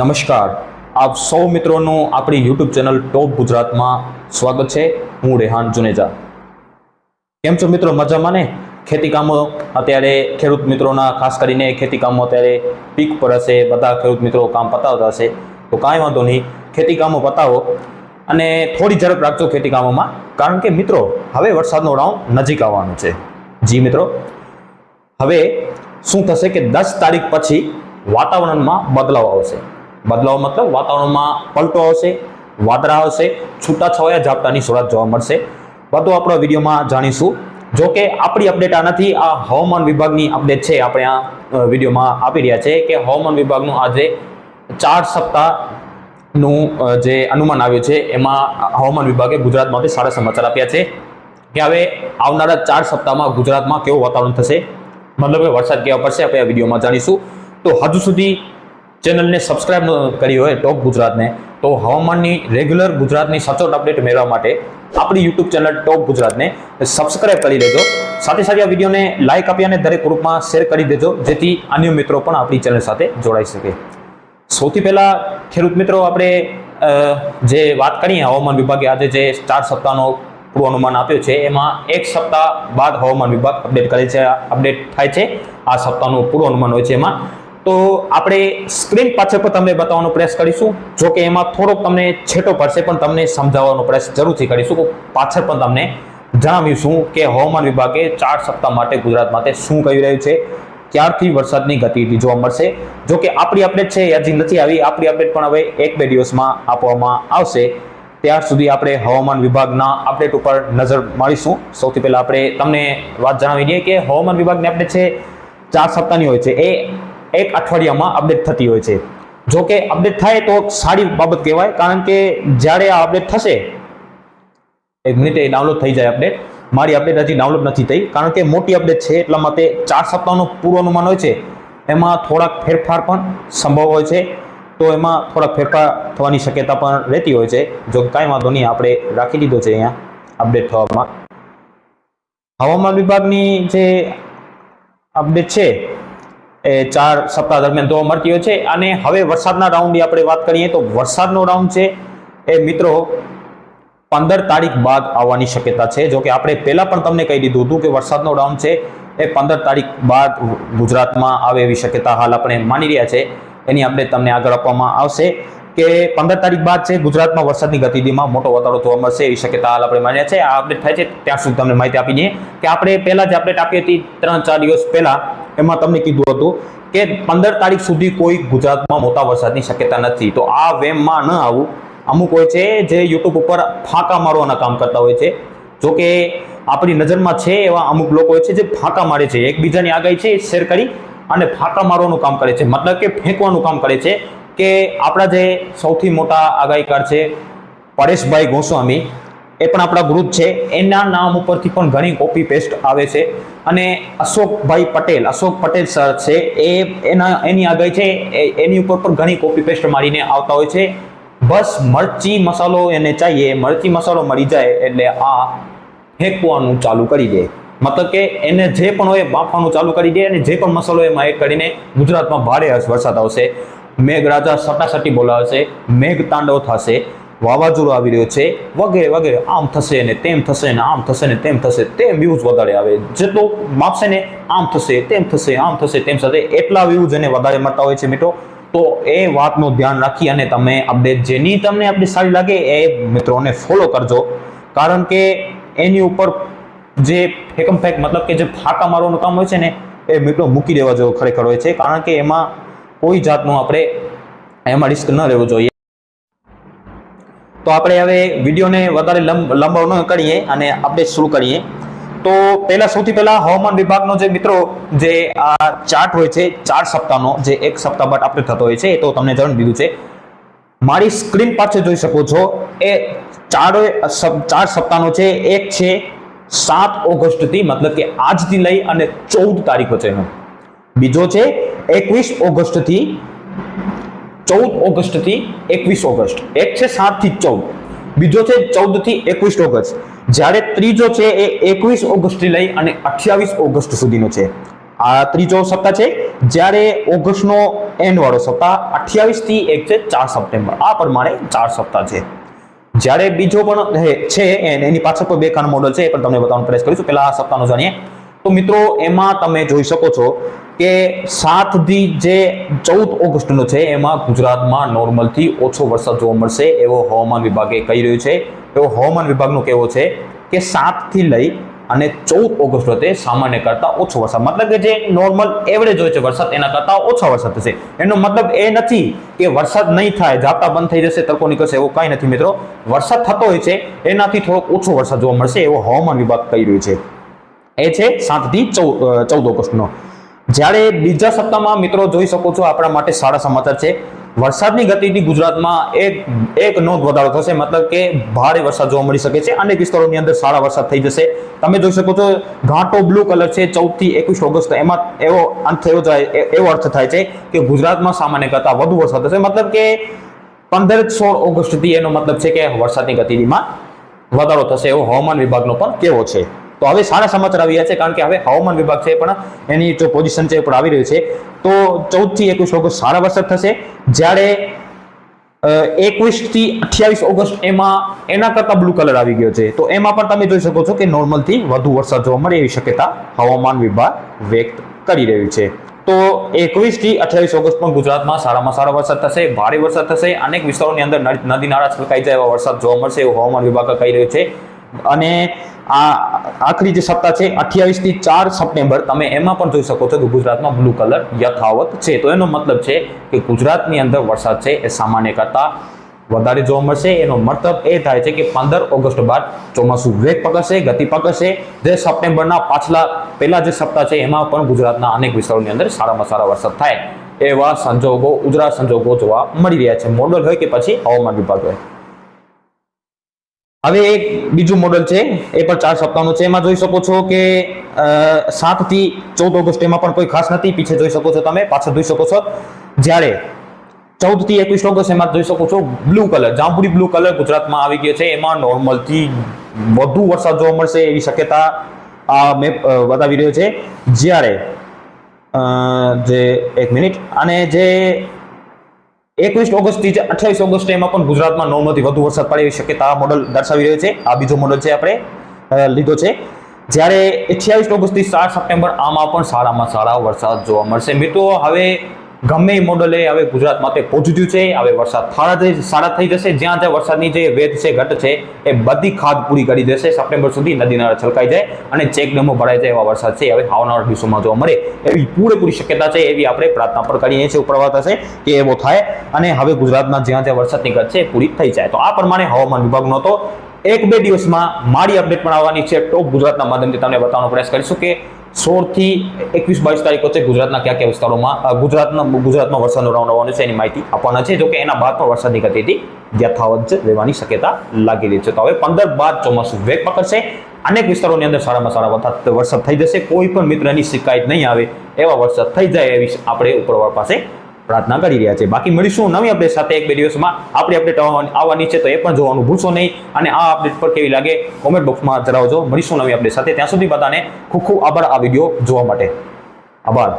નમસ્કાર. આપ સૌ મિત્રોનું આપણી યુટ્યુબ ચેનલ ટોપ ગુજરાતમાં સ્વાગત છે. હું રેહાન જુનેજા. કેમ છો મિત્રો? મજામાં ને? ખેતીકામો અત્યારે ખેડૂત મિત્રોના, ખાસ કરીને ખેતીકામો અત્યારે પીક પર હશે. બધા ખેડૂત મિત્રો કામ પતાવતા હશે. તો કાંઈ વાંધો નહીં. ખેતીકામો પતાવો અને થોડી ઝડપ રાખજો ખેતીકામોમાં કારણ કે મિત્રો, હવે વરસાદનો રાઉન્ડ નજીક આવવાનો છે. જી મિત્રો. હવે શું થશે કે દસ તારીખ પછી વાતાવરણમાં બદલાવ આવશે. બદલાવ મતલબ વાતાવરણમાં પલટો આવશે, વાદળા આવશે, છૂટાછવાયા ઝાપટાની શરૂઆત જોવા મળશે. બધું આપણે વિડીયોમાં જાણીશું. જો કે આપણી અપડેટ આ નથી, આ હવામાન વિભાગની અપડેટ છે, આપણે આ વિડીયોમાં આપી રહ્યા છે કે હવામાન વિભાગનું આજે ચાર સપ્તાહનું જે અનુમાન આવ્યું છે, એમાં હવામાન વિભાગે ગુજરાત માટે સારા સમાચાર આપ્યા છે કે હવે આવનારા ચાર સપ્તાહમાં ગુજરાતમાં કેવું વાતાવરણ થશે. મતલબ કે વરસાદ કેવા પડશે, આપણે આ વિડીયોમાં જાણીશું. તો હજુ સુધી ચેનલને સબસ્ક્રાઇબ કરી હોય ટોપ ગુજરાતને, તો હવામાનની રેગ્યુલર ગુજરાતની સચોટ અપડેટ મેળવવા માટે આપણી યુટ્યુબ ચેનલ ટોપ ગુજરાતને સબસ્ક્રાઇબ કરી લેજો સાથે સાથે આ વિડીયોને લાઇક આપી અને દરેક ગ્રુપમાં શેર કરી દેજો, જેથી અન્ય મિત્રો પણ આપણી ચેનલ સાથે જોડાઈ શકે. સૌથી પહેલાં ખેડૂત મિત્રો, આપણે જે વાત કરીએ હવામાન વિભાગે આજે જે ચાર સપ્તાહનો પૂર્વાનુમાન આપ્યું છે, એમાં એક સપ્તાહ બાદ હવામાન વિભાગ અપડેટ કરે છે, અપડેટ થાય છે. આ સપ્તાહનું પૂર્વાનુમાન હોય છે એમાં. તો આપણે સ્ક્રીન પાછળ પર તમને બતાવવાનો પ્રયાસ કરીશું. જો કે એમાં થોડોક તમને છેટો પડશે, પણ તમને સમજાવવાનો પ્રયાસ જરૂરથી કરીશું. પાછળ પણ તમને જણાવીશું કે હવામાન વિભાગે ચાર સપ્તાહ માટે ગુજરાત માટે શું કહી રહ્યું છે. ક્યારથી વરસાદની ગતિવિધિ જોવા મળશે. જો કે આપણી અપડેટ છે હજી નથી આવી. આપણી અપડેટ પણ હવે એક બે દિવસમાં આપવામાં આવશે. ત્યાર સુધી આપણે હવામાન વિભાગના અપડેટ ઉપર નજર મારીશું. સૌથી પહેલાં આપણે તમને વાત જણાવી દઈએ કે હવામાન વિભાગની અપડેટ છે, ચાર સપ્તાહની હોય છે. એ એક અઠવાડિયામાં અપડેટ થતી હોય છે. જો કે અપડેટ થાય તો સારી બાબત કહેવાય, કારણ કે જ્યારે આ અપડેટ થશે, એક મિનિટે ડાઉનલોડ થઈ જાય અપડેટ મારી અપડેટ હજી ડાઉનલોડ નથી થઈ, કારણ કે મોટી અપડેટ છે, એટલા માટે ચાર સપ્તાહનું પૂર્વાનુમાન હોય છે. એમાં થોડાક ફેરફાર પણ સંભવ હોય છે. તો એમાં થોડાક ફેરફાર થવાની શક્યતા પણ રહેતી હોય છે. જો કાંઈ વાંધો નહીં, આપણે રાખી દીધો છે અહીંયા અપડેટ થવામાં. હવામાન વિભાગની જે અપડેટ છે એ ચાર સપ્તાહ દરમિયાન જોવા મળતી હોય છે. અને હવે વરસાદના રાઉન્ડની આપણે વાત કરીએ તો વરસાદનો રાઉન્ડ છે. એ મિત્રો, પંદર તારીખ બાદ આવવાની શક્યતા છે. જો કે આપણે પહેલા પણ તમને કહી દીધું હતું કે વરસાદનો રાઉન્ડ છે. એ પંદર તારીખ બાદ ગુજરાતમાં આવે એવી શક્યતા હાલ આપણે માની રહ્યા છે. એની અપડેટ તમને આગળ આપવામાં આવશે કે પંદર તારીખ બાદ છે, ગુજરાતમાં વરસાદની ગતિવિધિમાં મોટો વધારો જોવા મળશે એવી શક્યતા હાલ આપણે માની રહ્યા છે. આ અપડેટ થાય છે, ત્યાં સુધી તમને માહિતી આપી દઈએ કે આપણે પહેલા જે અપડેટ આપી હતી ત્રણ ચાર દિવસ પહેલા એમાં તમને કીધું હતું કે પંદર તારીખ સુધી કોઈ ગુજરાતમાં મોટા વરસાદની શક્યતા નથી. તો આ વેમમાં ન આવું. અમુક હોય છે જે યુટ્યુબ ઉપર ફાંકા મારવાના કામ કરતા હોય છે. જો કે આપણી નજરમાં છે એવા અમુક લોકો હોય છે જે ફાંકા મારે છે. એકબીજાની આગાહી છે એ શેર કરી અને ફાંકા મારવાનું કામ કરે છે. મતલબ કે ફેંકવાનું કામ કરે છે કે આપણા જે સૌથી મોટા આગાહીકાર છે પરેશભાઈ ગોસ્વામી એ પણ આપણા ગ્રુપ છે. એના નામ ઉપરથી પણ ઘણી કોપી પેસ્ટ આવે છે. અને અશોકભાઈ પટેલ, અશોક પટેલ સર છે. એ એના, એની આગળ છે. એની ઉપર પણ ઘણી કોપી પેસ્ટ મારીને આવતા હોય છે. બસ મરચી મસાલો એને ચાહીએ. મરચી મસાલો મળી જાય એટલે આ ફેંકવાનું ચાલુ કરી દે. મતલબ કે એને જે પણ હોય બાફવાનું ચાલુ કરી દે અને જે પણ મસાલો એમાં એડ કરીને ગુજરાતમાં ભારે વરસાદ આવશે. મેઘરાજા સટાસટી બોલાવશે. મેઘ તાંડવ થશે. વાવાઝોડું આવી રહ્યો છે. વગેરે વગેરે, આમ થશે ને તેમ થશે ને આમ થશે ને તેમ થશે, તેમ વ્યૂઝ વધારે આવે. જેટલો માપશે ને આમ થશે, તેમ થશે, આમ થશે, તેમ થશે એટલા વ્યૂઝ એને વધારે મળતા હોય છે મિત્રો. તો એ વાતનું ધ્યાન રાખી અને તમે અપડેટ જેની તમને અપડેટ સારી લાગે એ મિત્રોને ફોલો કરજો. કારણ કે એની ઉપર જે ફેકમ ફેક મતલબ કે જે ફાંકા મારવાનું કામ હોય છે ને એ મિત્રો મૂકી દેવા જેવો ખરેખર હોય છે. કારણ કે એમાં કોઈ જાતનું આપણે એમાં રિસ્ક ન રહેવું જોઈએ. તો આપણે હવે વિડીયોને વધારે લંબ લંબાવ ન કરીએ અને અપડેટ શરૂ કરીએ. તો પહેલા સૌથી પહેલા હવામાન વિભાગનો જે મિત્રો જે આ ચાર્ટ હોય છે, ચાર સપ્તાહનો જે એક સપ્તાહ બાદ અપડેટ થતો હોય છે, એ તો તમને જણાવી દીધું છે. મારી સ્ક્રીન પાછળ જોઈ શકો છો, એ ચાર ચાર સપ્તાહનો છે, એક છે સાત ઓગસ્ટથી મતલબ કે આજથી લઈ અને ચૌદ તારીખ વચ્ચેનો બીજો છે એકવીસ ઓગસ્ટથી ચૌદ ઓગસ્ટથી એકવીસ ઓગસ્ટ. એક છે સાતથી ચૌદ. બીજો છે ચૌદથી એકવીસ ઓગસ્ટ. જ્યારે ત્રીજો છે એ એકવીસ ઓગસ્ટથી લઈ અને અઠ્યાવીસ ઓગસ્ટ સુધીનો છે. આ ત્રીજો સપ્તાહ છે. જ્યારે ઓગસ્ટનો એન્ડ વાળો સપ્તાહ અઠ્યાવીસથી એક છે ચાર સપ્ટેમ્બર. આ પ્રમાણે ચાર સપ્તાહ છે. જ્યારે બીજો પણ છે એની પાછળ પણ બે ખાના મોડલ છે એ પણ તમને બતાવવાનો પ્રયાસ કરીશું. પહેલા આ સપ્તાહનો જાણીએ. તો મિત્રો, એમાં તમે જોઈ શકો છો કે સાતથી જે ચૌદ ઓગસ્ટનો છે, એમાં ગુજરાતમાં નોર્મલથી ઓછો વરસાદ જોવા મળશે એવો હવામાન વિભાગે કહી રહ્યું છે. એવો હવામાન વિભાગનો કહેવો છે કે સાતથી લઈ અને ચૌદ ઓગસ્ટ વખતે સામાન્ય કરતા ઓછો વરસાદ. મતલબ કે જે નોર્મલ એવરેજ હોય છે વરસાદ, એના કરતા ઓછો વરસાદ થશે. એનો મતલબ એ નથી કે વરસાદ નહીં થાય, ઝાપટા બંધ થઈ જશે, તડકો નીકળશે એવું કાંઈ નથી મિત્રો. વરસાદ થતો હોય છે, એનાથી થોડોક ઓછો વરસાદ જોવા મળશે એવો હવામાન વિભાગ કહી રહ્યું છે. એ છે સાતથી ચૌદ ચૌદ ઓગસ્ટનો. જ્યારે બીજા સપ્તાહમાં મિત્રો જોઈ શકો છો આપણા માટે સારા સમાચાર છે. વરસાદની ગતિથી ગુજરાતમાં એક એક નોંધ વધારો થશે, મતલબ કે ભારે વરસાદ જોવા મળી શકે છે. અનેક વિસ્તારોની અંદર સારા વરસાદ થઈ જશે. તમે જોઈ શકો છો, ઘાટો બ્લુ કલર છે, ચૌદથી એકવીસ ઓગસ્ટ એમાં એવો અંત થયો જાય એવો અર્થ થાય છે કે ગુજરાતમાં સામાન્ય કરતા વધુ વરસાદ થશે. મતલબ કે પંદર સોળ ઓગસ્ટથી એનો મતલબ છે કે વરસાદની ગતિમાં વધારો થશે એવો હવામાન વિભાગનો પણ કેવો છે. તો હવે સારા સમાચાર આવી છે, કારણ કે હવે હવામાન વિભાગ છે પણ એની જો પોઝિશન છે એ પણ આવી રહ્યું છે. તો ચૌદથી એકવીસ ઓગસ્ટ સારા વરસાદ થશે. જ્યારે એકવીસથી અઠ્યાવીસ ઓગસ્ટ એમાં એના કરતા બ્લુ કલર આવી ગયો છે. તો એમાં પણ તમે જોઈ શકો છો કે નોર્મલથી વધુ વરસાદ જોવા મળે એવી શક્યતા હવામાન વિભાગ વ્યક્ત કરી રહ્યું છે. તો એકવીસથી અઠ્યાવીસ ઓગસ્ટ પણ ગુજરાતમાં સારામાં સારો વરસાદ થશે, ભારે વરસાદ થશે. અનેક વિસ્તારોની અંદર નદી નાળા છલકાઈ જાય એવા વરસાદ જોવા મળશે એવું હવામાન વિભાગ કહી રહ્યું છે. અને આ આખરી જે સપ્તાહ છે અઠ્યાવીસથી ચાર સપ્ટેમ્બર, તમે એમાં પણ જોઈ શકો છો કે ગુજરાતમાં બ્લુ કલર યથાવત છે. તો એનો મતલબ છે કે ગુજરાતની અંદર વરસાદ છે એ સામાન્ય કરતા વધારે જોવા મળશે. એનો મતલબ એ થાય છે કે પંદર ઓગસ્ટ બાદ ચોમાસું વેગ પકડશે, ગતિ પકડશે. જે સપ્ટેમ્બરના પાછલા પહેલા જે સપ્તાહ છે, એમાં પણ ગુજરાતના અનેક વિસ્તારોની અંદર સારામાં સારા વરસાદ થાય એવા સંજોગો, ઉજળા સંજોગો જોવા મળી રહ્યા છે. મોડલ હોય કે પછી હવામાન વિભાગ હોય. હવે એક બીજું મોડલ છે, એ પણ ચાર સપ્તાહનું છે. એમાં જોઈ શકો છો કે સાતથી ચૌદ ઓગસ્ટ એમાં પણ કોઈ ખાસ નથી. પીછે જોઈ શકો છો તમે, પાછળ જોઈ શકો છો. જ્યારે ચૌદથી એકવીસ ઓગસ્ટ એમાં જોઈ શકો છો બ્લુ કલર જાંબુડી બ્લુ કલર ગુજરાતમાં આવી ગયો છે. એમાં નોર્મલથી વધુ વરસાદ જોવા મળશે એવી શક્યતા આ મેપ બતાવી રહ્યો છે. જ્યારે જે, એક મિનિટ, અને જે એકવીસ ઓગસ્ટથી અઠ્યાવીસ ઓગસ્ટ એમાં પણ ગુજરાતમાં નોર્મલથી વધુ વરસાદ પડે એવી શક્યતા મોડલ દર્શાવી રહ્યો છે. આ બીજો મોડલ છે આપણે લીધો છે. જ્યારે અઠ્યાવીસ ઓગસ્ટથી સાત સપ્ટેમ્બર આમાં પણ સારામાં સારા વરસાદ જોવા મળશે. મિત્રો, હવે ગમે એ મોડલે હવે ગુજરાત માટે પહોંચ્યું છે, હવે વરસાદ સારા થઈ જશે, જ્યાં જ્યાં વરસાદની જે વેધ છે, ઘટ છે, એ બધી ખાદ પૂરી કરી દેશે, સપ્ટેમ્બર સુધી નદી નાળા છલકાઈ જાય અને ચેક ડેમો ભરાઈ જાય એવા વરસાદ છે, હવે આવનારા દિવસોમાં જોવા મળે એવી પૂરેપૂરી શક્યતા છે, એવી આપણે પ્રાર્થના પણ કરીએ છીએ ઉપરવાત હશે કે એવો થાય અને હવે ગુજરાતમાં જ્યાં જ્યાં વરસાદની ઘટ છે પૂરી થઈ જાય. તો આ પ્રમાણે હવામાન વિભાગનો હતો એક બે દિવસમાં મારી અપડેટ પણ આવવાની છે. ટોપ ગુજરાતના માધ્યમથી તમને બતાવવાનો પ્રયાસ કરીશું કે સોળથી એકવીસ બાવીસ તારીખ વચ્ચે ગુજરાતના કયા કયા વિસ્તારોમાં ગુજરાતના, ગુજરાતમાં વરસાદનો રાઉન્ડ આવવાનો છે એની માહિતી આપવાના છે જો કે એના બાદ પણ વરસાદની ગતિથી યથાવત રહેવાની શક્યતા લાગી રહી છે. તો હવે પંદર બાદ ચોમાસું વેગ પકડશે, અનેક વિસ્તારોની અંદર સારામાં સારા વરસાદ થઈ જશે, કોઈ પણ મિત્રની શિકાયત નહીં આવે એવા વરસાદ થઈ જાય એવી આપણે ઉપરવાળ પાસે પ્રાર્થના કરી રહ્યા છે. બાકી મળીશું નવી અપડેટ સાથે એક બે દિવસમાં. આપણી અપડેટ આવવાની છે તો એ પણ જોવાનું ભૂલશો નહીં. અને આ અપડેટ પર કેવી લાગે કોમેન્ટ બોક્સમાં જણાવજો. મળીશું નવી અપડેટ સાથે. ત્યાં સુધી બધાને ખૂબ ખૂબ આભાર આ વીડિયો જોવા માટે. આભાર.